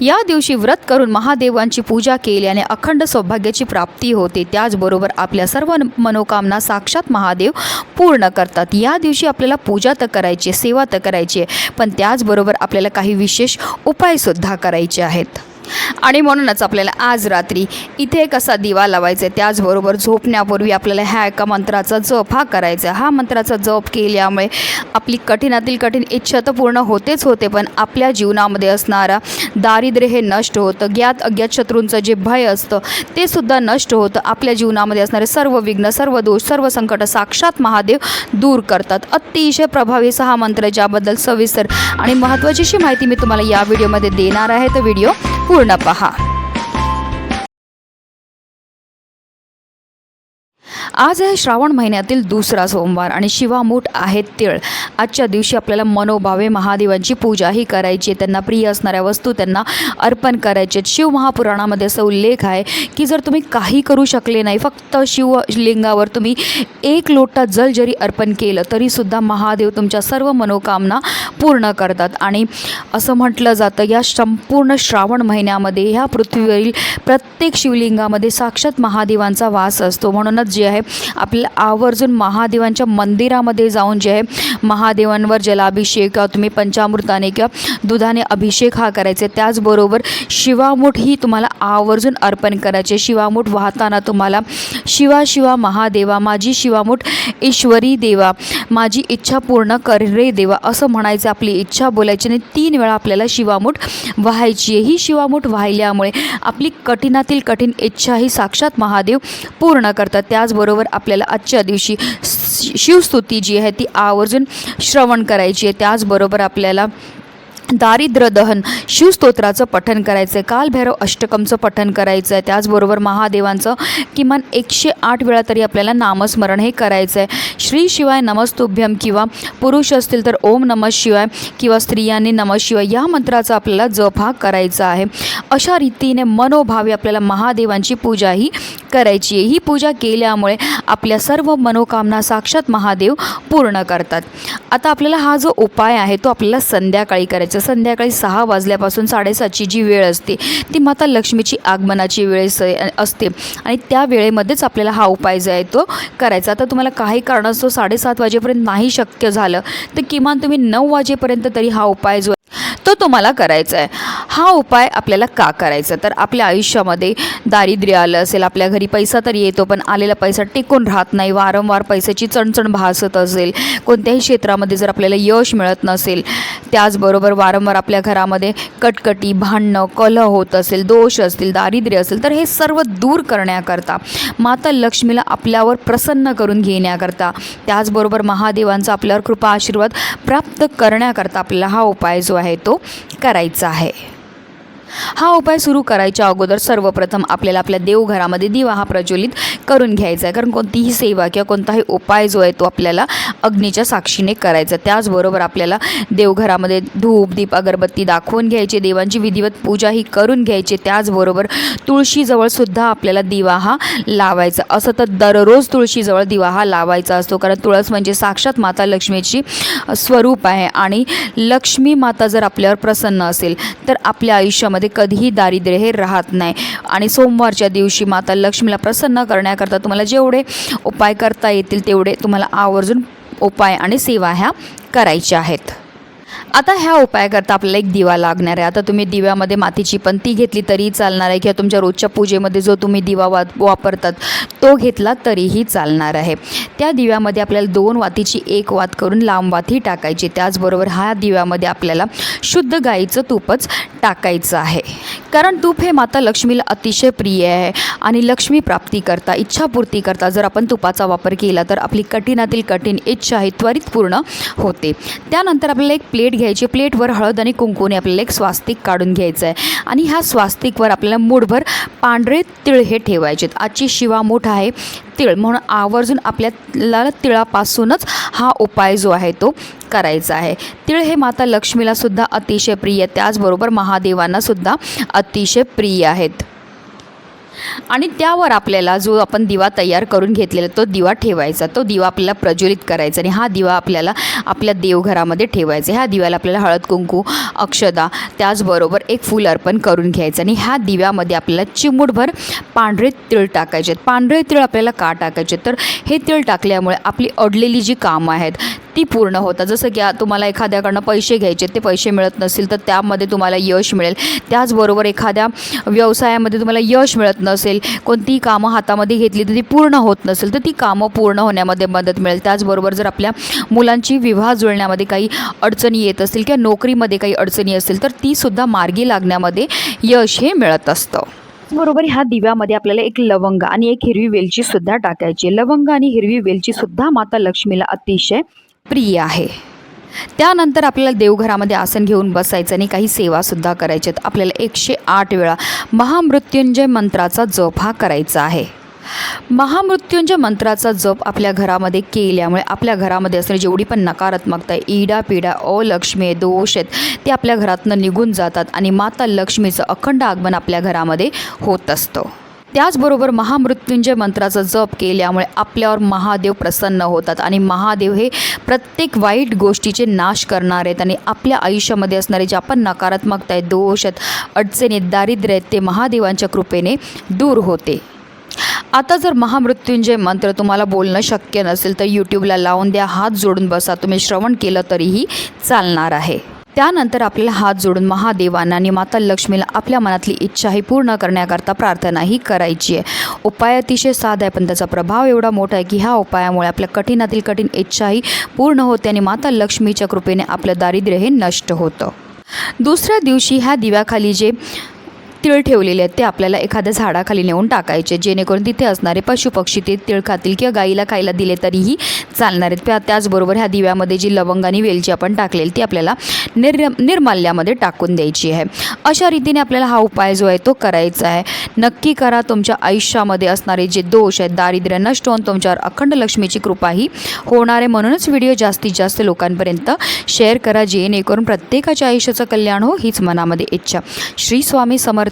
या दिवशी व्रत करून महादेवांची पूजा केल्याने अखंड सौभाग्याची प्राप्ती होते. त्याचबरोबर आपल्या सर्व मनोकामना साक्षात महादेव पूर्ण करतात. या दिवशी आपल्याला पूजा तर करायची सेवा तर करायची आहे पण त्याचबरोबर आपल्याला काही विशेष उपायसुद्धा करायचे आहेत. आणि म्हणूनच आपल्याला आज रात्री इथे एक असा दिवा लावायचा आहे. त्याचबरोबर झोपण्यापूर्वी आपल्याला ह्या एका मंत्राचा जप हा करायचा आहे. हा मंत्राचा जप केल्यामुळे आपली कठीणातील कठीण इच्छा तर पूर्ण होतेच होते पण आपल्या जीवनामध्ये असणारा दारिद्र्य हे नष्ट होतं. ज्ञात अज्ञात शत्रूंचं जे भय असतं ते सुद्धा नष्ट होतं. आपल्या जीवनामध्ये असणारे सर्व विघ्न सर्व दोष सर्व संकट साक्षात महादेव दूर करतात. अतिशय प्रभावी सहा हा मंत्र ज्याबद्दल सविस्तर आणि महत्त्वाची माहिती मी तुम्हाला या व्हिडिओमध्ये देणार आहे. तर व्हिडिओ पूर्ण पहा आज आहे श्रावण महिन्यातील दुसरा सोमवार आणि शिवामूठ आहेत तिळ. आजच्या दिवशी आपल्याला मनोभावे महादेवांची पूजाही करायची आहे. त्यांना प्रिय असणाऱ्या वस्तू त्यांना अर्पण करायचे आहेत. शिव महापुराणामध्ये असा उल्लेख आहे की जर तुम्ही काही करू शकले नाही फक्त शिवलिंगावर तुम्ही एक लोटा जल जरी अर्पण केलं तरीसुद्धा महादेव तुमच्या सर्व मनोकामना पूर्ण करतात. आणि असं म्हटलं जातं या संपूर्ण श्रावण महिन्यामध्ये ह्या पृथ्वीवरील प्रत्येक शिवलिंगामध्ये साक्षात महादेवांचा वास असतो. म्हणूनच जे आहे आपल्याला आवर्जून महादेवांच्या मंदिरामध्ये जाऊन जे आहे महादेवांवर जलाभिषेक किंवा तुम्ही पंचामृताने किंवा दुधाने अभिषेक हा करायचे. त्याचबरोबर शिवामूठ ही तुम्हाला आवर्जून अर्पण करायचे. शिवामूठ वाहताना तुम्हाला शिवा शिवा महादेवा माझी शिवामूठ ईश्वरी देवा माझी इच्छा पूर्ण कर रे देवा असं म्हणायचं आपली इच्छा बोलायची आणि तीन वेळा आपल्याला शिवामूठ व्हायची आहे. ही शिवामूठ वाहिल्यामुळे आपली कठीणातील कठीण इच्छा ही साक्षात महादेव पूर्ण करतात. त्याचबरोबर आपल्याला आजच्या दिवशी शिवस्तुती जी आहे ती आवर्जून श्रवण करायची आहे. त्याचबरोबर आपल्याला दारिद्र्य दहन. शिवस्तोत्राचं पठण करायचं आहे कालभैरव अष्टकमचं पठण करायचं आहे त्याचबरोबर महादेवांचं किमान एकशे आठ वेळा तरी आपल्याला नामस्मरण हे करायचं आहे श्री शिवाय नमस्तुभ्यम किंवा पुरुष असतील तर ओम नमः शिवाय किंवा स्त्रियांनी नमः शिवाय या मंत्राचा आपल्याला जप हा करायचा आहे. अशा रीतीने मनोभावे आपल्याला महादेवांची पूजा ही करायची आहे. ही पूजा केल्यामुळे आपल्या सर्व मनोकामना साक्षात महादेव पूर्ण करतात. आता आपल्याला हा जो उपाय आहे तो आपल्याला संध्याकाळी करायचा संध्याकाळी सहा वाजल्यापासून साडेसातची जी वेळ असते ती माता लक्ष्मीची आगमनाची वेळ स- असते. आणि त्या वेळेमध्येच आपल्याला हा उपाय जो आहे तो करायचा. आता तुम्हाला काही कारणास्तव साडेसात वाजेपर्यंत नाही शक्य झालं तर किमान तुम्ही नऊ वाजेपर्यंत तरी हा उपाय जो तो तुम्हाला करायचा आहे हा उपाय आपल्याला का करायचा? तर आपल्या आयुष्यामध्ये दारिद्र्य आलं असेल आपल्या घरी पैसा तरी येतो पण आलेला पैसा टिकून राहत नाही. वारंवार पैशाची चणचण भासत असेल. कोणत्याही क्षेत्रामध्ये जर आपल्याला यश मिळत नसेल त्याचबरोबर वारंवार आपल्या घरामध्ये कटकटी भांडणं कलह होत असेल दोष असतील दारिद्र्य असेल तर हे सर्व दूर करण्याकरता माता लक्ष्मीला आपल्यावर प्रसन्न करून घेण्याकरता त्याचबरोबर महादेवांचा आपल्यावर कृपा आशीर्वाद प्राप्त करण्याकरता आपल्याला हा उपाय जो आहे तो करायचा आहे. हा उपाय सुरू करायच्या अगोदर सर्वप्रथम आपल्याला आपल्या देवघरामध्ये दिवा हा प्रज्वलित करून घ्यायचा आहे. कारण कोणतीही सेवा किंवा कोणताही उपाय जो आहे तो आपल्याला अग्नीच्या साक्षीने करायचा त्याचबरोबर आपल्याला देवघरामध्ये धूप दीप अगरबत्ती दाखवून घ्यायची देवांची विधिवत पूजा ही करून घ्यायची. त्याचबरोबर तुळशीजवळ सुद्धा आपल्याला दिवा हा लावायचा. असं तर दररोज तुळशीजवळ दिवा हा लावायचा असतो. कारण तुळस म्हणजे साक्षात माता लक्ष्मीची स्वरूप आहे. आणि लक्ष्मी माता जर आपल्यावर प्रसन्न असेल तर आपल्या आयुष्यामध्ये घरामध्ये कधीही दारिद्र्य हे राहत नाही. आणि सोमवारच्या दिवशी माता लक्ष्मीला प्रसन्न करण्याकरता तुम्हाला जेवढे उपाय करता येतील तेवढे तुम्हाला आवर्जून उपाय आणि सेवा ह्या करायच्या आहेत. आता ह्या उपायाकरता आपल्याला एक दिवा लागणार आहे. आता तुम्ही दिव्यामध्ये मातीची पण ती घेतली तरीही चालणार आहे किंवा तुमच्या रोजच्या पूजेमध्ये जो तुम्ही दिवा वा वापरतात तो घेतला तरीही चालणार आहे. त्या दिव्यामध्ये आपल्याला दोन वातीची एक वात करून लांब वातही टाकायची. त्याचबरोबर ह्या दिव्यामध्ये आपल्याला शुद्ध गाईचं तूपच टाकायचं आहे. कारण तूप हे माता लक्ष्मीला अतिशय प्रिय आहे आणि लक्ष्मी प्राप्ती करता इच्छापूर्ती करता. जर आपण तुपाचा वापर केला तर आपली कठीणातील कठीण इच्छा ही त्वरित पूर्ण होते. त्यानंतर आपल्याला एक प्लेट घ्यायची. प्लेटवर हळद आणि कुंकूने आपल्याला एक स्वास्तिक काढून घ्यायचं आहे आणि ह्या स्वास्तिकवर आपल्याला मूठभर पांढरे तिळ हे ठेवायचे आजची शिवा मूठ आहे तिळ. म्हणून आवर्जून आपल्याला तिळापासूनच हा उपाय जो आहे तो करायचा आहे. तिळ हे माता लक्ष्मीलासुद्धा अतिशय प्रिय त्याचबरोबर महादेवांनासुद्धा अतिशय प्रिय आहेत. आणि त्यावर आपल्याला जो आपण दिवा तयार करून घेतलेला तो दिवा ठेवायचा तो दिवा आपल्याला प्रज्वलित करायचा आणि हा दिवा आपल्याला आपल्या देवघरामध्ये ठेवायचा. ह्या दिव्याला आपल्याला हळद कुंकू अक्षदा त्याचबरोबर एक फूल अर्पण करून घ्यायचं आणि ह्या दिव्यामध्ये आपल्याला चिमूटभर पांढरे तिळ टाकायचे. आहेत पांढरे तिळ आपल्याला का टाकायचे? तर हे तिळ टाकल्यामुळे आपली अडलेली जी कामं आहेत ती पूर्ण होतात. जसं की तुम्हाला एखाद्याकडनं पैसे घ्यायचे ते पैसे मिळत नसतील तर त्यामध्ये तुम्हाला यश मिळेल. त्याचबरोबर एखाद्या व्यवसायामध्ये तुम्हाला यश मिळत नसेल कोणतीही कामं हातामध्ये घेतली तर ती पूर्ण होत नसेल तर ती कामं पूर्ण होण्यामध्ये मदत मिळेल. त्याचबरोबर जर आपल्या मुलांची विवाह जुळण्यामध्ये काही अडचणी येत असतील किंवा नोकरीमध्ये काही अडचणी असतील तर तीसुद्धा मार्गी लागण्यामध्ये यश हे मिळत असतं. बरोबर ह्या दिव्यामध्ये आपल्याला एक लवंग आणि एक हिरवी वेलची सुद्धा टाकायची लवंग आणि हिरवी वेलची सुद्धा माता लक्ष्मीला अतिशय प्रिय आहे. त्यानंतर आपल्याला देवघरामध्ये आसन घेऊन बसायचं आणि काही सेवासुद्धा करायच्यात आपल्याला एकशे आठ वेळा महामृत्युंजय मंत्राचा जप हा करायचा आहे. महामृत्युंजय मंत्राचा जप आपल्या घरामध्ये केल्यामुळे आपल्या घरामध्ये असणारी जेवढी पण नकारात्मकता आहे इडा पिडा अलक्ष्मी दोष आहेत ते आपल्या घरातनं निघून जातात आणि माता लक्ष्मीचं अखंड आगमन आपल्या घरामध्ये होत असतं. त्याचबरोबर महामृत्युंजय मंत्राचा जप केल्यामुळे आपल्यावर महादेव प्रसन्न होतात आणि महादेव हे प्रत्येक वाईट गोष्टीचे नाश करणार आहेत आणि आपल्या आयुष्यामध्ये असणारे जे आपण नकारात्मकता आहेत दोष आहेत अडचणी दारिद्र्य आहेत ते महादेवांच्या कृपेने दूर होते. आता जर महामृत्युंजय मंत्र तुम्हाला बोलणं शक्य नसेल तर यूट्यूबला लावून द्या हात जोडून बसा तुम्ही श्रवण केलं तरीही चालणार आहे. त्यानंतर आपल्याला हात जोडून महादेवांना आणि माता लक्ष्मीला आपल्या मनातली इच्छाही पूर्ण करण्याकरता प्रार्थनाही करायची आहे. उपाय अतिशय साधा आहे पण त्याचा प्रभाव एवढा मोठा आहे की ह्या उपायामुळे आपल्या कठीणातील कठीण इच्छाही पूर्ण होते आणि माता लक्ष्मीच्या कृपेने आपलं दारिद्र्य हे नष्ट होतं. दुसऱ्या दिवशी ह्या दिव्याखाली जे तिळ ठेवलेले आहेत. ते आपल्याला एखाद्या झाडाखाली नेऊन टाकायचे. जेणेकरून तिथे असणारे पशुपक्षी ते तिळ खातील किंवा गाईला खायला दिले तरीही चालणार आहेत. त्याचबरोबर ह्या दिव्यामध्ये जी लवंग आणि वेलची आपण टाकलेली ती आपल्याला निर निर्माल्यामध्ये टाकून द्यायची आहे. अशा रीतीने आपल्याला हा उपाय जो आहे तो करायचा आहे. नक्की करा. तुमच्या आयुष्यामध्ये असणारे जे दोष आहेत दारिद्र्य नष्ट होऊन तुमच्यावर अखंड लक्ष्मीची कृपाही होणार आहे. म्हणूनच व्हिडिओ जास्तीत जास्त लोकांपर्यंत शेअर करा. जेणेकरून प्रत्येकाच्या आयुष्याचं कल्याण हो हीच मनामध्ये इच्छा. श्री स्वामी समर्थ